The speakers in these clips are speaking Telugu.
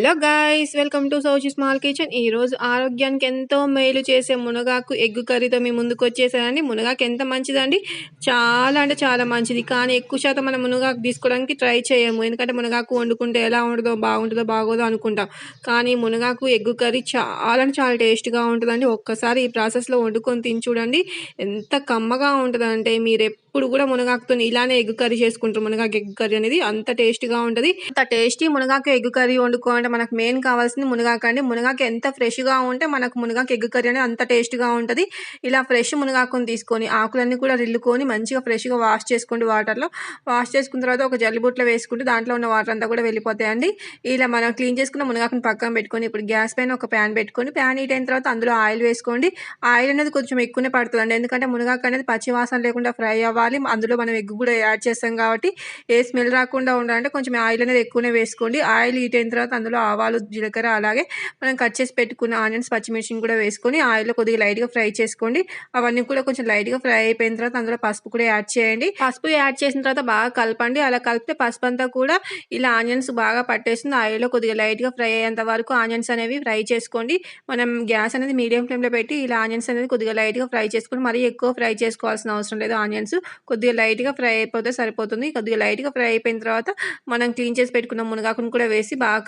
Hello guys welcome to Souchi small kitchen. ఈరోజు ఆరోగ్యానికి ఎంతో మేలు చేసే మునగాకు ఎగ్గు కర్రీతో మీ ముందుకు వచ్చేసానండి. మునగాకు ఎంత మంచిదండి? చాలా అంటే చాలా మంచిది. కానీ ఎక్కువ శాతం మనం మునగాకు తీసుకోవడానికి ట్రై చేయము. ఎందుకంటే మునగాకు వండుకుంటే ఎలా ఉంటుందో బాగుంటుందో బాగోదో అనుకుంటాం. కానీ మునగాకు ఎగ్గు కర్రీ చాలా అంటే చాలా టేస్ట్గా ఉంటుందండి. ఒక్కసారి ఈ ప్రాసెస్లో వండుకొని తిని చూడండి. ఎంత కమ్మగా ఉంటుందంటే మీరు ఎప్పుడు కూడా మునగాకుతో ఇలానే ఎగ్ కర్రీ చేసుకుంటారు. మునగాకు ఎగ్ కర్రీ అనేది అంత టేస్ట్గా ఉంటుంది. అంత టేస్టీ మునగాకు ఎగ్ కర్రీ వండుకోవడం మనకు మెయిన్ కావాల్సింది మునగాకు అండి. మునగాకు ఎంత ఫ్రెష్గా ఉంటే మనకు మునగాకు ఎగ్ కర్రీ అనేది అంత టేస్ట్గా ఉంటుంది. ఇలా ఫ్రెష్ మునగాకుని తీసుకొని ఆకులన్నీ కూడా రిల్లుకొని మంచిగా ఫ్రెష్గా వాష్ చేసుకోండి వాటర్లో. వాష్ చేసుకున్న తర్వాత ఒక జల్లిబుట్లో వేసుకుంటే దాంట్లో ఉన్న వాటర్ అంతా కూడా వెళ్ళిపోతాయండి. ఇలా మనం క్లీన్ చేసుకున్న మునగాకుని పక్కన పెట్టుకొని ఇప్పుడు గ్యాస్ పైన ఒక ప్యాన్ పెట్టుకొని ప్యాన్ హీట్ అయిన తర్వాత అందులో ఆయిల్ వేసుకోండి. ఆయిల్ అనేది కొంచెం ఎక్కువనే పడుతుందండి. ఎందుకంటే మునగాకు అనేది పచ్చివాసన లేకుండా ఫ్రై అవ్వాలి. అందులో మనం ఎగ్ కూడా యాడ్ చేస్తాం కాబట్టి ఏ స్మెల్ రాకుండా ఉండాలంటే కొంచెం ఆయిల్ అనేది ఎక్కువనే వేసుకోండి. ఆయిల్ హీట్ అయిన తర్వాత అందులో ఆవాలు జీలకర్ర అలాగే మనం కట్ చేసి పెట్టుకున్న ఆనియన్స్ పచ్చిమిర్చిని కూడా వేసుకొని ఆయిల్లో కొద్దిగా లైట్గా ఫ్రై చేసుకోండి. అవన్నీ కూడా కొంచెం లైట్గా ఫ్రై అయిపోయిన తర్వాత అందులో పసుపు కూడా యాడ్ చేయండి. పసుపు యాడ్ చేసిన తర్వాత బాగా కలపండి. అలా కలిపితే పసుపు అంతా కూడా ఇలా ఆనియన్స్ బాగా పట్టేస్తుంది. ఆయిల్లో కొద్దిగా లైట్గా ఫ్రై అయ్యేంత వరకు ఆనియన్స్ అనేవి ఫ్రై చేసుకోండి. మనం గ్యాస్ అనేది మీడియం ఫ్లేమ్లో పెట్టి ఇలా ఆనియన్స్ అనేది కొద్దిగా లైట్గా ఫ్రై చేసుకొని మరీ ఎక్కువ ఫ్రై చేసుకోవాల్సిన అవసరం లేదు. ఆనియన్స్ కొద్దిగా లైట్గా ఫ్రై అయిపోతే సరిపోతుంది. కొద్దిగా లైట్గా ఫ్రై అయిపోయిన తర్వాత మనం క్లీన్ చేసి పెట్టుకున్న మునగాకును కూడా వేసి బాగా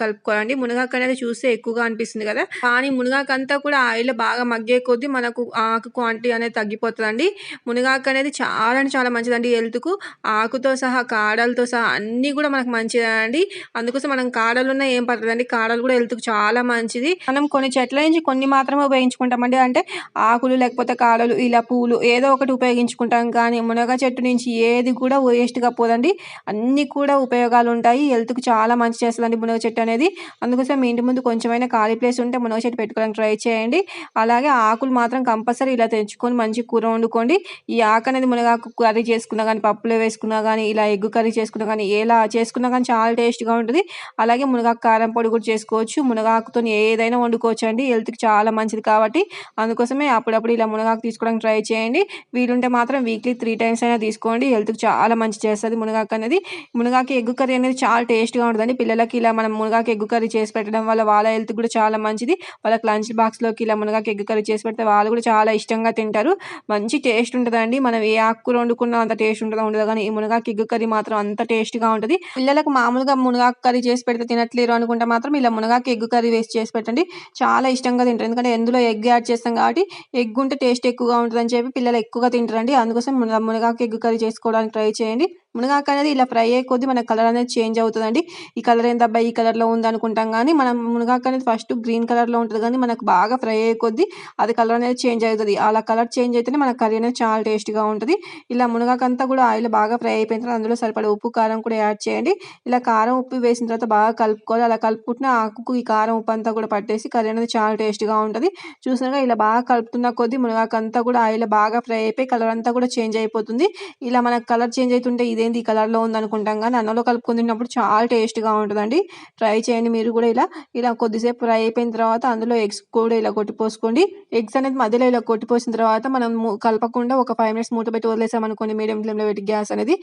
అండి. మునగాకు అనేది చూస్తే ఎక్కువగా అనిపిస్తుంది కదా. కానీ మునగాకు అంతా కూడా ఆయిల్ బాగా మగ్గే కొద్దీ మనకు ఆకు క్వాంటిటీ అనేది తగ్గిపోతుందండి. మునగాకు అనేది చాలా అంటే చాలా మంచిదండి హెల్త్కు ఆకుతో సహా కాడలతో సహా అన్నీ కూడా మనకు మంచిదండి. అందుకోసం మనం కాడలు ఉన్న ఏం పడుతుందండి కాడలు కూడా హెల్త్కు చాలా మంచిది. మనం కొన్ని చెట్ల నుంచి కొన్ని మాత్రమే ఉపయోగించుకుంటామండి. అంటే ఆకులు లేకపోతే కాడలు ఇలా పూలు ఏదో ఒకటి ఉపయోగించుకుంటాం. కానీ మునగ చెట్టు నుంచి ఏది కూడా వేస్ట్గా పోదండి. అన్నీ కూడా ఉపయోగాలు ఉంటాయి. హెల్త్కు చాలా మంచి చేస్తుందండి మునగ చెట్టు అనేది. అందుకోసం మీ ఇంటి ముందు కొంచెమైనా ఖాళీ ప్లేస్ ఉంటే మునగ చెట్టు పెట్టుకోవడానికి ట్రై చేయండి. అలాగే ఆకులు మాత్రం కంపల్సరీ ఇలా తెచ్చుకొని మంచి కూర వండుకోండి. ఈ ఆకు అనేది మునగాకు కర్రీ చేసుకున్నా కానీ పప్పులో వేసుకున్నా కానీ ఇలా ఎగ్గు కర్రీ చేసుకున్నా కానీ ఎలా చేసుకున్నా కానీ చాలా టేస్ట్గా ఉంటుంది. అలాగే మునగాకు కారం పొడి కూడా చేసుకోవచ్చు. మునగాకుతో ఏదైనా వండుకోవచ్చు అండి హెల్త్కి చాలా మంచిది కాబట్టి అందుకోసమే అప్పుడప్పుడు ఇలా మునగాకు తీసుకోవడానికి ట్రై చేయండి. వీలుంటే మాత్రం వీక్లీ త్రీ టైమ్స్ అయినా తీసుకోండి. హెల్త్కి చాలా మంచి చేస్తుంది మునగాకు అనేది. మునగాకు ఎగ్గు కర్రీ అనేది చాలా టేస్ట్గా ఉంటుందండి. పిల్లలకి ఇలా మనం మునగాకు ఎగ్గు కర్రీ చేసి పెట్టడం వల్ల వాళ్ళ హెల్త్ కూడా చాలా మంచిది. వాళ్ళకి లంచ్ బాక్స్లోకి ఇలా మునగాకు ఎగ్ కర్రీ చేసి పెడితే వాళ్ళు కూడా చాలా ఇష్టంగా తింటారు. మంచి టేస్ట్ ఉంటుందండి. మనం ఏ ఆకుకూర వండుకున్నా అంత టేస్ట్ ఉంటుందో ఉండదు కానీ ఈ మునగాకు ఎగ్ కర్రీ మాత్రం అంత టేస్ట్గా ఉంటుంది. పిల్లలకు మామూలుగా మునగాకు కర్రీ చేసి పెడితే తినట్లేరు అనుకుంటే మాత్రం ఇలా మునగాకు ఎగ్ కర్రీ వేసి చేసి పెట్టండి. చాలా ఇష్టంగా తింటారు. ఎందుకంటే ఎందులో ఎగ్ యాడ్ చేస్తాం కాబట్టి ఎగ్ ఉంటే టేస్ట్ ఎక్కువగా ఉంటుందని చెప్పి పిల్లలు ఎక్కువగా తింటారండి. అందుకోసం మునగాకు ఎగ్ కర్రీ చేసుకోవడానికి ట్రై చేయండి. మునగాకు అనేది ఇలా ఫ్రై అయ్యే కొద్దీ మన కలర్ అనేది చేంజ్ అవుతుందండి. ఈ కలర్ ఏంటబ్బా ఈ కలర్లో ఉంది అనుకుంటాం కానీ మనం మునగాకు అనేది ఫస్ట్ గ్రీన్ కలర్లో ఉంటుంది కానీ మనకు బాగా ఫ్రై అయ్యే కొద్దీ అది కలర్ అనేది చేంజ్ అవుతుంది. అలా కలర్ చేంజ్ అయితేనే మన కర్రీ అనేది చాలా టేస్ట్గా ఉంటుంది. ఇలా మునగాకు అంతా కూడా ఆయిల్ బాగా ఫ్రై అయిపోయిన తర్వాత అందులో సరిపడ ఉప్పు కారం కూడా యాడ్ చేయండి. ఇలా కారం ఉప్పు వేసిన తర్వాత బాగా కలుపుకోవాలి. అలా కలుపుకుంటున్న ఆకుకు ఈ కారం ఉప్పు అంతా కూడా పట్టేసి కర్రీ అనేది చాలా టేస్ట్గా ఉంటుంది. చూసినాక ఇలా బాగా కలుపుతున్న కొద్దీ మునగాకు అంతా కూడా ఆయిల్ బాగా ఫ్రై అయిపోయి కలర్ అంతా కూడా చేంజ్ అయిపోతుంది. ఇలా మనకు కలర్ చేంజ్ అవుతుంటే ఇదేంటి ఈ కలర్లో ఉంది అనుకుంటాం కానీ అన్నంలో కలుపుకొని తిన్నప్పుడు చాలా టేస్ట్గా ఉంటుందండి. ట్రై చేయండి మీరు కూడా ఇలా. ఇలా కొద్దిసేపు ఫ్రై అయిపోయిన తర్వాత అందులో ఎగ్స్ కూడా ఇలా కొట్టిపోసుకోండి. ఎగ్స్ అనేది మధ్యలో ఇలా కొట్టిపోసిన తర్వాత మనం కలపకుండా ఒక ఫైవ్ మినిట్స్ మూత పెట్టి వదిలేసామనుకోండి మీడియం ఫ్లేమ్లో పెట్టి గ్యాస్ అనేది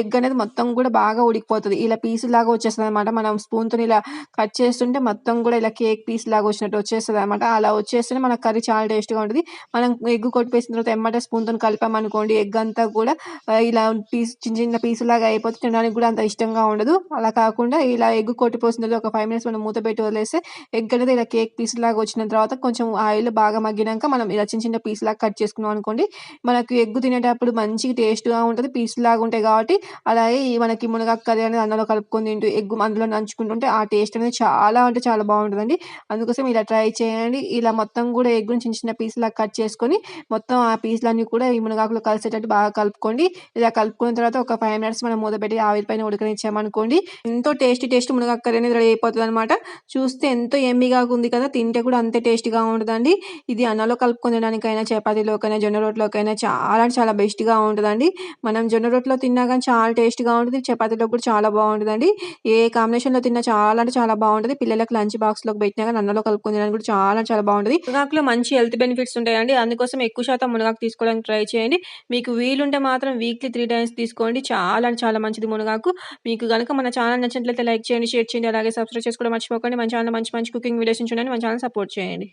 ఎగ్ అనేది మొత్తం కూడా బాగా ఉడికిపోతుంది. ఇలా పీసు లాగా వచ్చేస్తుంది అనమాట మనం స్పూన్తో ఇలా కట్ చేస్తుంటే మొత్తం కూడా ఇలా కేక్ పీస్ లాగా వచ్చినట్టు వచ్చేస్తుంది అనమాట అలా వచ్చేస్తేనే మన కర్రీ చాలా టేస్ట్గా ఉంటుంది. మనం ఎగ్ కొట్టిపోసిన తర్వాత ఎమ్మటే స్పూన్తో కలిపామనుకోండి ఎగ్ అంతా కూడా ఇలా పీస్ చిన్న చిన్న పీస్ లాగా అయిపోతే తినడానికి కూడా అంత ఇష్టంగా ఉండదు. అలా కాకుండా ఇలా ఎగ్ కొట్టిపోసిన ఒక ఫైవ్ మినిట్స్ మనం మూత పెట్టి వదిలేస్తే ఎగ్ అనేది ఇలా కేక్ పీస్ లాగా వచ్చిన తర్వాత కొంచెం ఆయిల్ బాగా మగ్గినాక మనం ఇలా చిన్న చిన్న పీస్ లాగా కట్ చేసుకున్నాం అనుకోండి మనకు ఎగ్ తినేటప్పుడు మంచి టేస్ట్గా ఉంటుంది పీస్ లాగా ఉంటాయి కాబట్టి అలాగే మనకి మునగాకు కర్రీ అనేది అన్నంలో కలుపుకొని తింటూ ఎగ్ అందులో నంచుకుంటుంటే ఆ టేస్ట్ అనేది చాలా అంటే చాలా బాగుంటుందండి. అందుకోసం ఇలా ట్రై చేయండి. ఇలా మొత్తం కూడా ఎగ్గుని చిన్న చిన్న పీస్ లాగా కట్ చేసుకొని మొత్తం ఆ పీసులన్నీ కూడా ఈ మునగాకులో కలిసేటట్టు బాగా కలుపుకోండి. ఇలా కలుపుకున్న తర్వాత ఒక ఫైవ్ మినిట్స్ మనం మూత పెట్టి ఆవిరి పైన ఉడకనిచ్చామనుకోండి ఎంతో టేస్టీ టేస్ట్ మునగాకు కర్రీ అనేది రెడీ అయిపోతుంది అనమాట చూస్తే ఎంతో ఎమ్మిగా ఉంది కదా తింటే కూడా అంతే టేస్ట్గా ఉంటుందండి. ఇది అన్నంలో కలుపుకొని తినడానికైనా చపాతీలోకైనా జొన్న రోట్లోకైనా చాలా చాలా బెస్ట్గా ఉంటుందండి. మనం జొన్న రోట్లో తిన్నా కానీ చాలా టేస్ట్గా ఉంటుంది చపాతీలో కూడా చాలా బాగుంటుందండి. ఏ కాంబినేషన్లో తిన్నా చాలా అంటే చాలా బాగుంటుంది. పిల్లలకు లంచ్ బాక్స్లోకి పెట్టినా కానీ అన్నంలో కలుపుకొని తినడానికి కూడా చాలా చాలా బాగుంటుంది. మునగాకులో మంచి హెల్త్ బెనిఫిట్స్ ఉంటాయండి. అందుకోసం ఎక్కువ శాతం మునగాకు తీసుకోవడానికి ట్రై చేయండి. మీకు వీలుంటే మాత్రం వీక్లీ త్రీ టైమ్స్ తీసుకోండి. చాలా చాలా చాలా మంచిది మునగాకు. మీకు కనుక మన ఛానల్ నచ్చినట్లయితే లైక్ చేయండి షేర్ చేయండి అలాగే సబ్స్క్రైబ్ చేసుకోవడం మర్చిపోకండి. మన ఛానల్ మంచి మంచి కుకింగ్ వీడియోస్ చూడండి మన ఛానల్ సపోర్ట్ చేయండి.